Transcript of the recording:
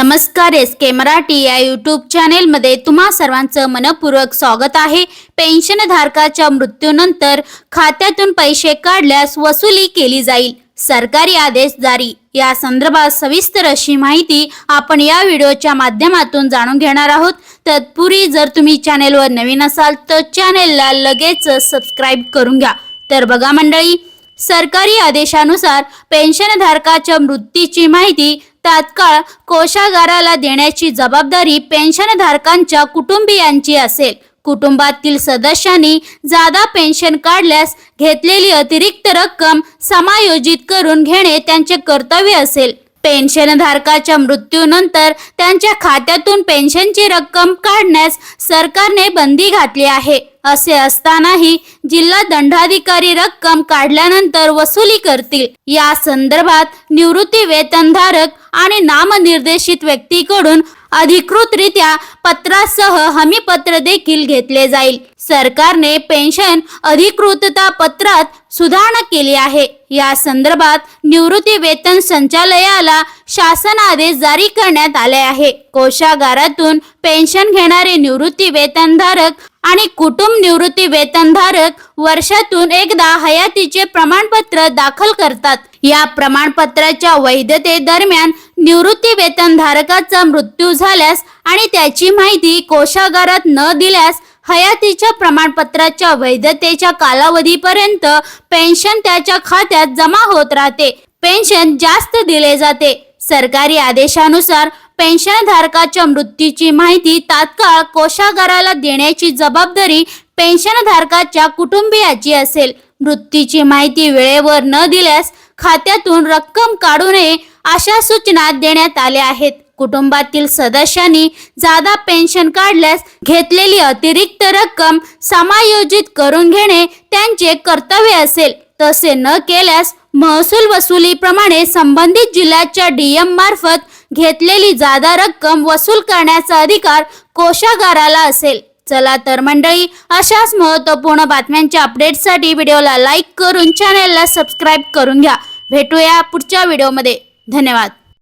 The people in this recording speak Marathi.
नमस्कार एस के मराठी या यूट्यूब चॅनेलमध्ये तुम्हा सर्वांचं मनपूर्वक स्वागत आहे. पेन्शनधारकाच्या मृत्यूनंतर खात्यातून पैसे काढल्यास वसुली केली जाईल. सरकारी आदेश जारी. या संदर्भात सविस्तर अशी माहिती आपण या व्हिडिओच्या माध्यमातून जाणून घेणार आहोत. तत्पूर्वी जर तुम्ही चॅनेलवर नवीन असाल तर चॅनेलला लगेच सबस्क्राईब करून घ्या. तर बघा मंडळी सरकारी आदेशानुसार पेन्शनधारकाच्या मृत्यूची माहिती तात्काळ कोशागाराला देण्याची जबाबदारी पेन्शनधारकांच्या कुटुंबियांची असेल. कुटुंबातील सदस्यांनी जादा पेन्शन काढल्यास घेतलेली अतिरिक्त रक्कम समायोजित करून घेणे त्यांचे कर्तव्य असेल. पेन्शनधारकाच्या मृत्यूनंतर त्यांच्या खात्यातून पेन्शनची रक्कम काढण्यास सरकारने बंदी घातली आहे. असे असतानाही जिल्हा दंडाधिकारी रक्कम काढल्यानंतर वसुली करतील. या संदर्भात निवृत्ती वेतनधारक आणि नामनिर्देशित व्यक्तीकडून अधिकृतरित्या पत्रासह हमीपत्र देखील घेतले जाईल. सरकारने पेन्शन अधिकृतता पत्रात सुधारणा केली आहे. या संदर्भात निवृत्ती वेतन संचालयाला शासन आदेश जारी करण्यात आले आहे. कोशागारातून पेन्शन घेणारे निवृत्ती वेतनधारक आणि कुटुंब निवृत्ती वेतनधारक वर्षातून एकदा हयातीचे प्रमाणपत्र दाखल करतात. या प्रमाणपत्राच्या वैधते दरम्यान निवृत्ती वेतनधारकाचा मृत्यू झाल्यास आणि त्याची माहिती कोशागारात न दिल्यास हयातीच्या प्रमाणपत्राच्या वैधतेच्या कालावधीपर्यंत पेन्शन त्याच्या खात्यात जमा होत राहते. पेन्शन जास्त दिले जाते. सरकारी आदेशानुसार पेन्शनधारकाच्या मृत्यूची माहिती तात्काळ कोशागाराला देण्याची जबाबदारी पेन्शनधारकाच्या कुटुंबियाची असेल. मृत्यूची माहिती वेळेवर न दिल्यास खात्यातून रक्कम काढू नये अशा सूचना देण्यात आल्या आहेत. कुटुंबातील सदस्यांनी जादा पेन्शन काढल्यास घेतलेली अतिरिक्त रक्कम समायोजित करून घेणे त्यांचे कर्तव्य असेल. तसे न केल्यास महसूल वसुलीप्रमाणे संबंधित जिल्ह्याच्या डीएम मार्फत घेतलेली जादा रक्कम वसूल करण्याचा अधिकार कोशागाराला असेल. चला तर मंडळी अशाच महत्त्वपूर्ण बातम्यांच्या अपडेटसाठी व्हिडिओला लाईक करून चॅनेलला सबस्क्राईब करून घ्या. भेटूया पुढच्या व्हिडिओमध्ये. धन्यवाद.